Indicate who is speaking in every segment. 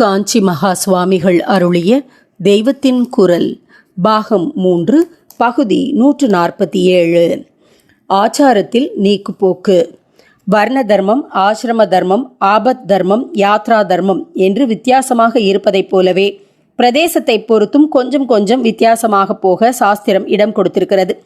Speaker 1: காஞ்சி மகா சுவாமிகள் அருளிய தெய்வத்தின் குரல் பாகம் மூன்று பகுதி நூற்று நாற்பத்தி ஏழு. ஆச்சாரத்தில் நீக்குப்போக்கு வர்ண தர்மம் ஆசிரம தர்மம் ஆபத் தர்மம் யாத்ரா தர்மம் என்று வித்தியாசமாக இருப்பதைப் போலவே பிரதேசத்தை பொறுத்தும் கொஞ்சம் கொஞ்சம் வித்தியாசமாக போக சாஸ்திரம் இடம் கொடுத்திருக்கிறது.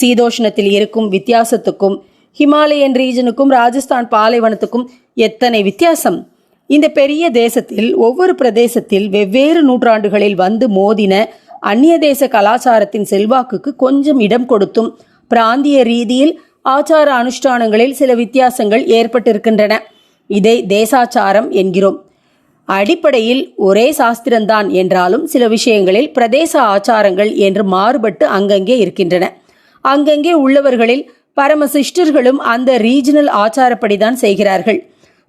Speaker 1: சீதோஷ்ணத்தில் இருக்கும் வித்தியாசத்துக்கும் ஹிமாலயன் ரீஜனுக்கும் ராஜஸ்தான் பாலைவனத்துக்கும் எத்தனை வித்தியாசம்? இந்த பெரிய தேசத்தில் ஒவ்வொரு பிரதேசத்தில் வெவ்வேறு நூற்றாண்டுகளில் வந்து மோதின அந்நிய தேச கலாச்சாரத்தின் செல்வாக்குக்கு கொஞ்சம் இடம் கொடுத்தும் பிராந்திய ரீதியில் ஆச்சார அனுஷ்டானங்களில் சில வித்தியாசங்கள் ஏற்பட்டிருக்கின்றன. இதை தேசாச்சாரம் என்கிறோம். அடிப்படையில் ஒரே சாஸ்திரம்தான் என்றாலும் சில விஷயங்களில் பிரதேச ஆச்சாரங்கள் என்று மாறுபட்டு அங்கங்கே இருக்கின்றன. அங்கங்கே உள்ளவர்களில் பரமசிஷ்டர்களும் அந்த ரீஜனல் ஆச்சாரப்படிதான் செய்கிறார்கள்.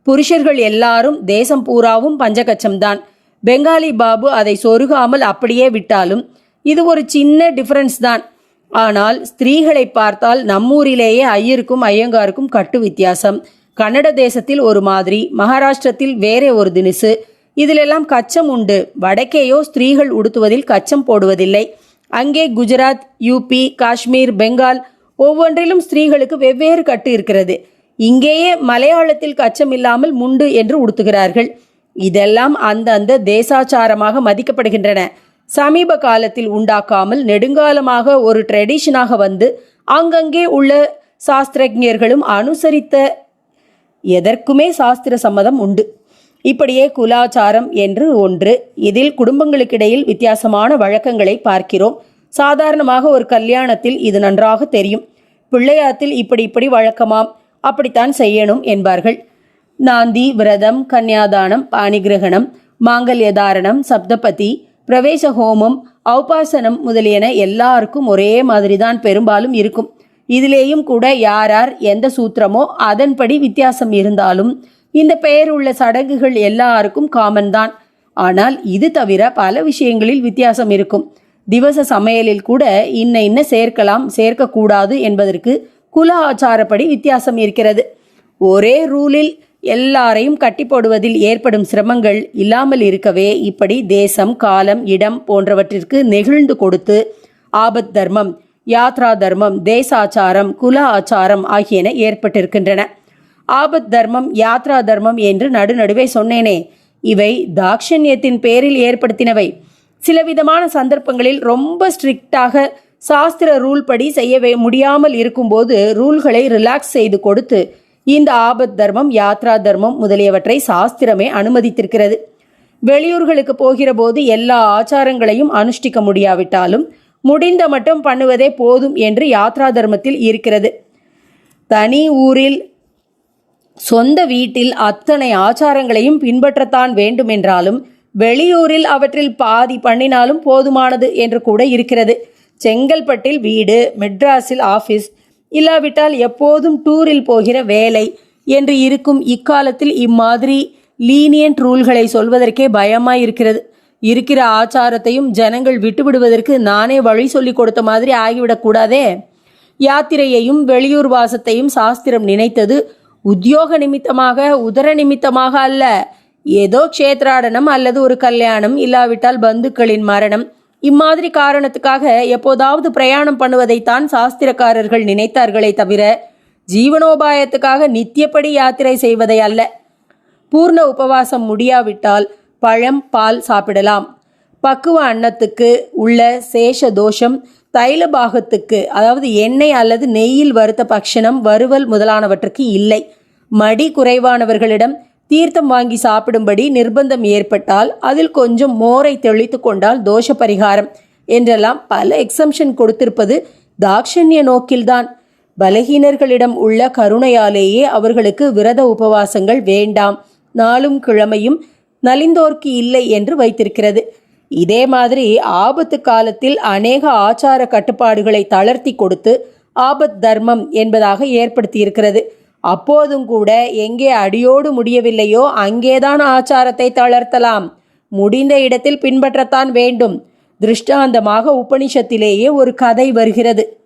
Speaker 1: புருஷர்கள் எல்லாரும் தேசம் பூராவும் பஞ்சகச்சம்தான். பெங்காலி பாபு அதை சொருகாமல் அப்படியே விட்டாலும் இது ஒரு சின்ன டிஃபரன்ஸ் தான். ஆனால் ஸ்திரீகளை பார்த்தால் நம்மூரிலேயே ஐயருக்கும் ஐயங்காருக்கும் கட்டு வித்தியாசம். கன்னட தேசத்தில் ஒரு மாதிரி மகாராஷ்டிரத்தில் வேறே ஒரு தினுசு. இதிலெல்லாம் கச்சம் உண்டு. வடக்கேயோ ஸ்திரீகள் உடுத்துவதில் கச்சம் போடுவதில்லை. அங்கே குஜராத் யூபி காஷ்மீர் பெங்கால் ஒவ்வொன்றிலும் ஸ்திரீகளுக்கு வெவ்வேறு கட்டு இருக்கிறது. இங்கேயே மலையாளத்தில் கச்சமில்லாமல் முண்டு என்று உடுத்துகிறார்கள். இதெல்லாம் அந்தந்த தேசாச்சாரமாக மதிக்கப்படுகின்றன. சமீப காலத்தில் உண்டாக்காமல் நெடுங்காலமாக ஒரு ட்ரெடிஷனாக வந்து அங்கங்கே உள்ள சாஸ்திரஜர்களும் அனுசரித்த எதற்குமே சாஸ்திர சம்மதம் உண்டு. இப்படியே குலாச்சாரம் என்று ஒன்று இதில் குடும்பங்களுக்கிடையில் வித்தியாசமான வழக்கங்களை பார்க்கிறோம். சாதாரணமாக ஒரு கல்யாணத்தில் இது நன்றாக தெரியும். பிள்ளையாத்தில் இப்படி இப்படி வழக்கமாம். அப்படித்தான் செய்யணும் என்பார்கள். நாந்தி விரதம் கன்னியாதானம் பாணிகிரகணம் மாங்கல்யதாரணம் சப்தபதி பிரவேச ஹோமம் ஔபாசனம் முதலியன எல்லாருக்கும் ஒரே மாதிரிதான் பெரும்பாலும் இருக்கும். இதிலேயும் கூட யாரார் எந்த சூத்திரமோ அதன்படி வித்தியாசம் இருந்தாலும் இந்த பெயர் உள்ள சடங்குகள் எல்லாருக்கும் காமன் தான். ஆனால் இது தவிர பல விஷயங்களில் வித்தியாசம் இருக்கும். திவச சமையலில் கூட இன்ன இன்ன சேர்க்கலாம் சேர்க்கக்கூடாது என்பதற்கு குல ஆச்சாரப்படி வித்தியாசம் இருக்கிறது. ஒரே ரூலில் எல்லாரையும் கட்டி போடுவதில் ஏற்படும் சிரமங்கள் இல்லாமல் இருக்கவே இப்படி தேசம் காலம் இடம் போன்றவற்றிற்கு நெகிழ்ந்து கொடுத்து ஆபத் தர்மம் யாத்ரா தர்மம் தேசாச்சாரம் குல ஆச்சாரம் ஆகியன ஏற்பட்டிருக்கின்றன. ஆபத் தர்மம் யாத்ரா தர்மம் என்று நடுநடுவே சொன்னேனே. இவை தாக்ஷண்யத்தின் பேரில் ஏற்படுத்தினவை. சில விதமான சந்தர்ப்பங்களில் ரொம்ப ஸ்ட்ரிக்டாக சாஸ்திர ரூல் படி செய்யவே முடியாமல் இருக்கும்போது ரூல்களை ரிலாக்ஸ் செய்து கொடுத்து இந்த ஆபத் தர்மம் யாத்ரா தர்மம் முதலியவற்றை சாஸ்திரமே அனுமதித்திருக்கிறது. வெளியூர்களுக்கு போகிற போது எல்லா ஆச்சாரங்களையும் அனுஷ்டிக்க முடியாவிட்டாலும் முடிந்த மட்டும் பண்ணுவதே போதும் என்று யாத்ரா தர்மத்தில் இருக்கிறது. தனி ஊரில் சொந்த வீட்டில் அத்தனை ஆச்சாரங்களையும் பின்பற்றத்தான் வேண்டுமென்றாலும் வெளியூரில் அவற்றில் பாதி பண்ணினாலும் போதுமானது என்று கூட இருக்கிறது. செங்கல்பட்டில் வீடு மெட்ராஸில் ஆஃபீஸ் இல்லாவிட்டால் எப்போதும் டூரில் போகிற வேலை என்று இருக்கும் இக்காலத்தில் இம்மாதிரி லீனியன்ட் ரூல்களை சொல்வதற்கே பயமாய் இருக்கிறது இருக்கிற ஆச்சாரத்தையும் ஜனங்கள் விட்டுவிடுவதற்கு நானே வழி சொல்லி கொடுத்த மாதிரி ஆகிவிடக்கூடாதே யாத்திரையையும் வெளியூர் வாசத்தையும் சாஸ்திரம் நினைத்தது உத்தியோக நிமித்தமாக உதர நிமித்தமாக அல்ல. ஏதோ க்ஷேத்ராடனம் அல்லது ஒரு கல்யாணம் இல்லாவிட்டால் பந்துக்களின் மரணம் இம்மாதிரி காரணத்துக்காக எப்போதாவது பிரயாணம் பண்ணுவதைத்தான் சாஸ்திரக்காரர்கள் நினைத்தார்களே தவிர ஜீவனோபாயத்துக்காக நித்தியப்படி யாத்திரை செய்வதை அல்ல. பூர்ண உபவாசம் முடியாவிட்டால் பழம் பால் சாப்பிடலாம். பக்குவ அன்னத்துக்கு உள்ள சேஷ தோஷம் தைல பாகத்துக்கு அதாவது எண்ணெய் அல்லது நெய்யில் வறுத்த பக்ஷணம் வறுவல் முதலானவற்றுக்கு இல்லை. மடி குறைவானவர்களிடம் தீர்த்தம் வாங்கி சாப்பிடும்படி நிர்பந்தம் ஏற்பட்டால் அதில் கொஞ்சம் மோரை தெளித்து கொண்டால் தோஷ பரிகாரம் என்றெல்லாம் பல எக்ஸம்ஷன் கொடுத்திருப்பது தாக்ஷண்ய நோக்கில்தான். பலகீனர்களிடம் உள்ள கருணையாலேயே அவர்களுக்கு விரத உபவாசங்கள் வேண்டாம். நாளும் கிழமையும் நலிந்தோர்க்கு இல்லை என்று வைத்திருக்கிறது. இதே மாதிரி ஆபத்து காலத்தில் அநேக ஆச்சார கட்டுப்பாடுகளை தளர்த்தி கொடுத்து ஆபத் தர்மம் என்பதாக ஏற்படுத்தியிருக்கிறது. அப்போதும் கூட எங்கே அடியோடு முடியவில்லையோ அங்கேதான் ஆச்சாரத்தை தளர்த்தலாம். முடிந்த இடத்தில் பின்பற்றத்தான் வேண்டும். திருஷ்டாந்தமாக உபனிஷத்திலேயே ஒரு கதை வருகிறது.